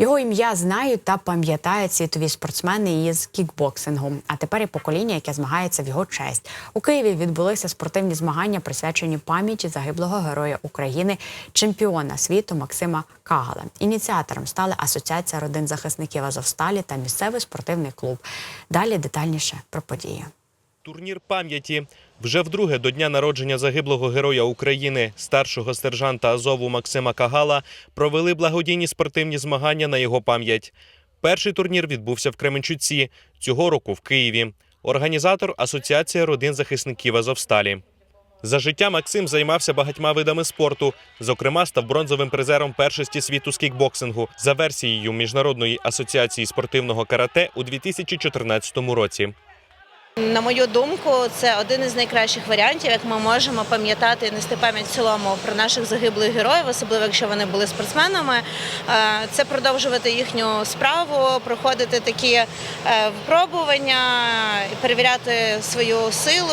Його ім'я знають та пам'ятають світові спортсмени із кікбоксингу. А тепер і покоління, яке змагається в його честь. У Києві відбулися спортивні змагання, присвячені пам'яті загиблого героя України, чемпіона світу Максима Кагала. Ініціатором стали Асоціація родин захисників Азовсталі та місцевий спортивний клуб. Далі детальніше про події. Турнір пам'яті вже вдруге до дня народження загиблого героя України, старшого сержанта Азову Максима Кагала, провели благодійні спортивні змагання на його пам'ять. Перший турнір відбувся в Кременчуці, цього року в Києві. Організатор Асоціація родин захисників Азовсталі. За життя Максим займався багатьма видами спорту. Зокрема, став бронзовим призером першості світу з кікбоксингу за версією Міжнародної асоціації спортивного карате у 2014 році. На мою думку, це один із найкращих варіантів, як ми можемо пам'ятати і нести пам'ять в цілому про наших загиблих героїв, особливо якщо вони були спортсменами. Е, Це продовжувати їхню справу, проходити такі е, випробування, перевіряти свою силу.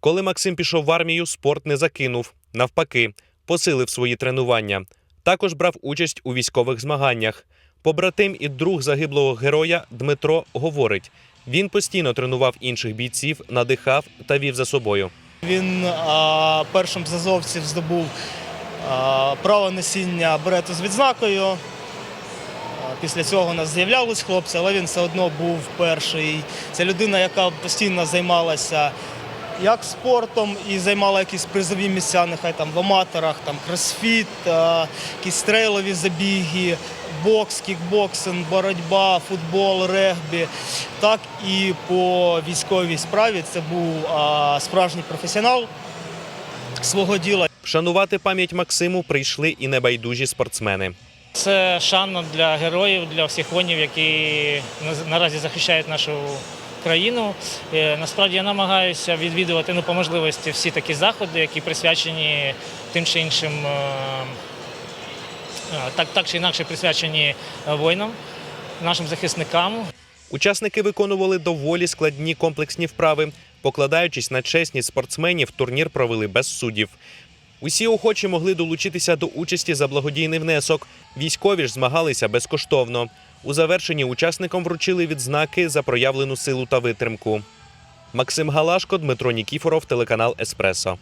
Коли Максим пішов в армію, спорт не закинув. Навпаки, посилив свої тренування. Також брав участь у військових змаганнях. Побратим і друг загиблого героя Дмитро говорить: він постійно тренував інших бійців, надихав та вів за собою. Він а, першим з азовців здобув а, право носіння берету з відзнакою. Після цього у нас з'являлись хлопці, але він все одно був перший. Це людина, яка постійно займалася як спортом і займала якісь призові місця, нехай там в аматорах, там кросфіт, якісь трейлові забіги, бокс, кікбоксинг, боротьба, футбол, регбі. Так і по військовій справі це був а, справжній професіонал свого діла. Вшанувати пам'ять Максиму прийшли і небайдужі спортсмени. Це шана для героїв, для всіх воїнів, які наразі захищають нашу країну. Е, Насправді я намагаюся відвідувати ну, по можливості всі такі заходи, які присвячені тим чи іншим, е, так, так чи інакше присвячені е, воїнам, нашим захисникам. Учасники виконували доволі складні комплексні вправи. Покладаючись на чесність спортсменів, турнір провели без суддів. Усі охочі могли долучитися до участі за благодійний внесок. Військові ж змагалися безкоштовно. У завершенні учасникам вручили відзнаки за проявлену силу та витримку. Максим Галашко, Дмитро Нікіфоров, телеканал Еспресо.